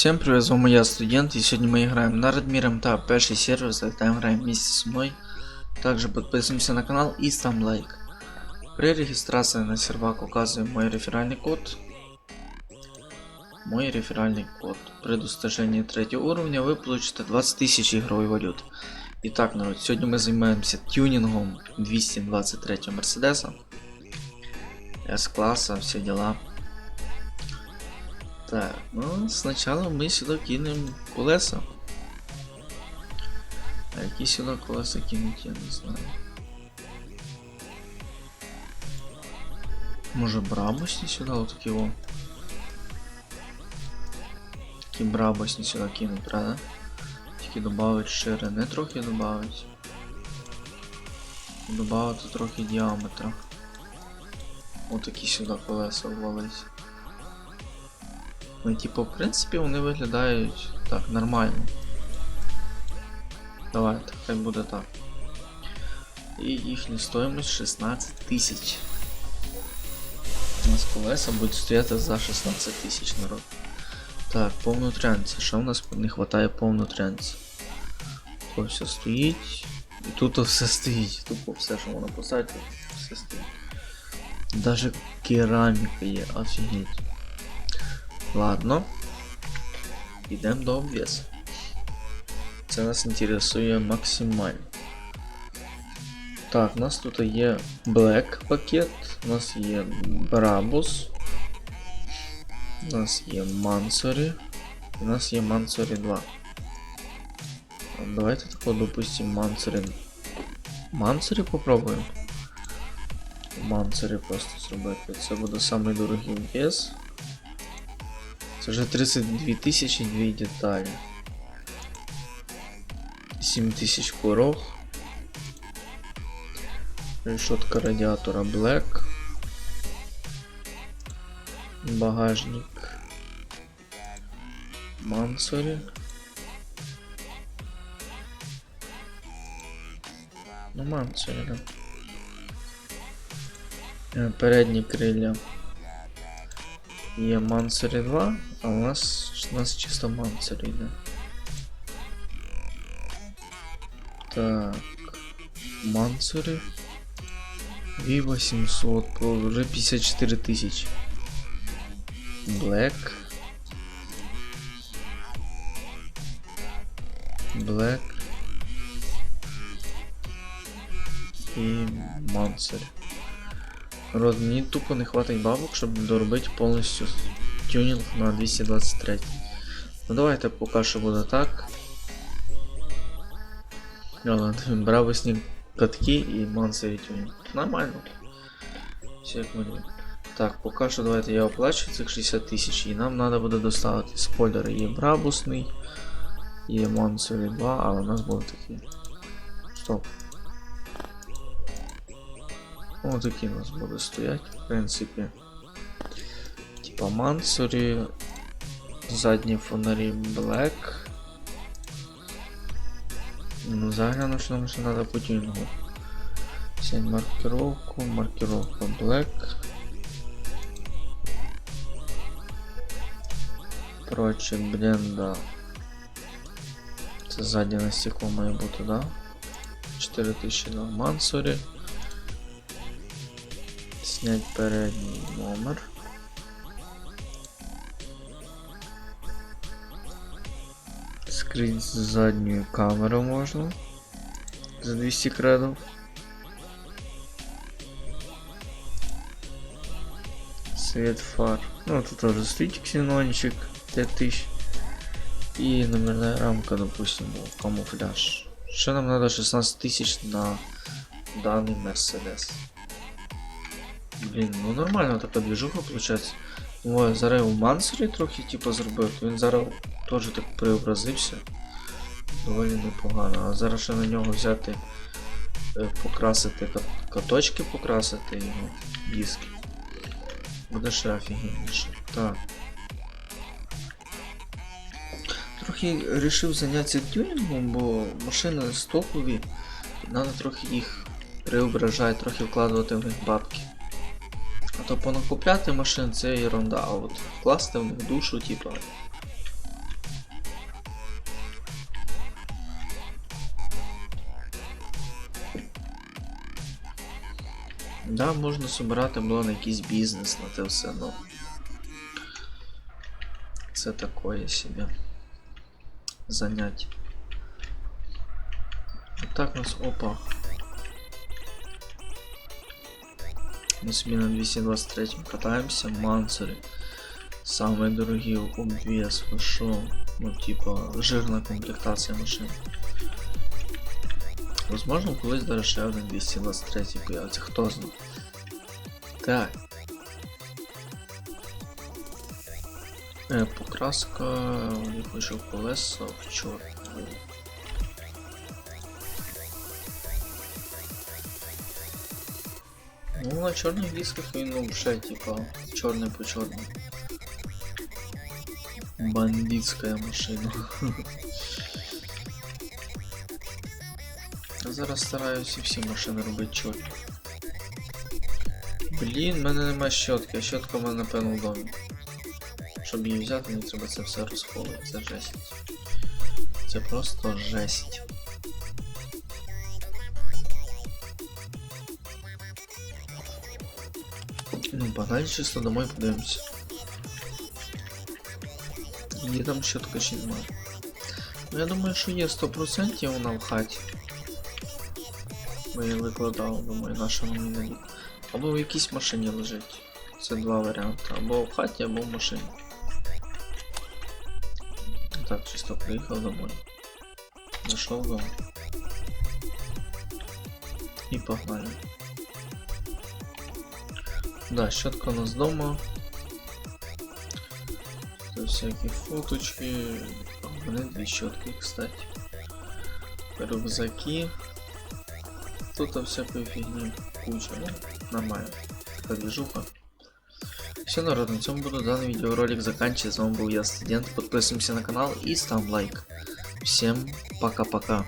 Всем привет, с вами я студент, и сегодня мы играем на Радмиром та перший сервер, залетаем играем вместе со мной. Также подписываемся на канал и ставим лайк. При регистрации на сервак указываем мой реферальный код. Мой реферальный код. При достижении третьего уровня вы получите 20 тысяч игровой валют. Итак, народ, сегодня мы занимаемся тюнингом 223 Мерседеса. С-класса, все дела. Так, ну сначала мы сюда кинем колеса. А які сюди колеса кинуть, я не знаю. Може брабусні сюди отакі во. Такі брабусні сюди кинуть, правда? Тільки добавить ширини трохи добавить. Добавити трохи діаметра. Отакі сюди колеса ввалить. Ну, типу, в принципі, вони виглядають так, нормально. Давайте, хай буде так. І їхня стоїмость 16 тисяч. У нас колеса будуть стояти за 16 тисяч народ. Так, по внутрянці. Що в нас не вистачає по внутрянці? То все стоїть. І тут все стоїть. Тупо все, що можна поставити, все стоїть. Даже кераміка є, офігеть. Ладно. Йдемо до обвесу. Це нас інтересує максимально. Так, у нас тут є Black пакет, у нас є Brabus, у нас є Mansory, у нас є Mansory 2. Давайте тако, допустим, Mansory. Mansory попробуємо. Mansory просто зробити. Це буде самий дорогий вес. Це вже 32 тисячі дві деталі. 7 тисяч порог. Решетка радіатора Black. Багажник. Мансорі. Ну, Мансорі, да. Е, Передні крилля. Є Мансорі 2, а у нас, у нас чисто Мансорі йде. Так. Vivo 700 Pro, вже 54 тисячі. Black. Black. І Мансорі. Род, мені тупо не хватить бабок, щоб доробити повністю тюнінг на 223. Ну давайте поки що буде так. Бравосні катки і мансові тюнінг. Нормально. Все як ми любимо. Так, поки що давайте я оплачу цих 60 тисяч і нам треба буде доставити спойлери. Є брабусний, є мансові 2, але у нас буде такі. Стоп. Ось такі у нас буде стоять, в принципі. Типа мансорі. Задні фонарі Black. Ну, загляну, що нам ще по тюнінгу. Сень маркировку, маркировка Black. Короче, блін, да. Це заднє на стекло має бути, да? 4000 на мансорі. Снять передній номер. Скрыть заднюю камеру можно. За 200 кредов. Свет фар. Ну, тут тоже стоит ксенончик 5000. И номерная рамка, допустим, камуфляж. Что нам надо 16 тысяч на данный Мерседес? Блін, ну нормально така движуха виходить. Ой, зараз я у Мансері трохи типу зробив, то він зараз теж так преобразився. Доволі непогано. А зараз ще на нього взяти, е, покрасити каточки, покрасити його диски. Буде ще офігенніше. Так. Трохи вирішив зайнятися тюнінгом, бо машини стокові. Треба трохи їх преображати, трохи вкладувати в них бабки. А то понакупляти машин це ерунда, а от вкласти в них душу, типа. Да, можна собирати було на якийсь бізнес на те все, но. Це такое себе. Занять. Так нас опа. Мы себе на 223 катаемся, мансери. Самые дорогие обвес, шо, ну типа жирная комплектация машин. Возможно, колись даже ще один 223 появиться, хто знає. Так. Е, покраска, я хочу колеса в чорну. Ну, на чорних дисках він вже, типа, чорний по чорному. Бандитська машина. зараз стараюся всі машини робити чорні. Блін, в мене немає щотки, а щотка в мене напевно в. Щоб її взяти, мені треба це все розховувати, це жесть. Це просто жесть. Ну, погнали чисто домой подивимося. Є там щотка чи немає. Ну, я думаю, що є 100% вона в хаті. Бо я думаю, наша мені наліт. Або в якійсь машині лежить. Це два варіанти. Або в хаті, або в машині. Так, чисто приїхав домой. Зайшов дом. І погнали. Да, щетка у нас дома. Это всякие фоточки. Меня две щетки, кстати. Рюкзаки. Тут всякой фигни куча, ну, нормально. Движуха. Все, народ, на этом буду данный видеоролик заканчивать. С вами был я, студент. Подписываемся на канал и ставим лайк. Всем пока-пока.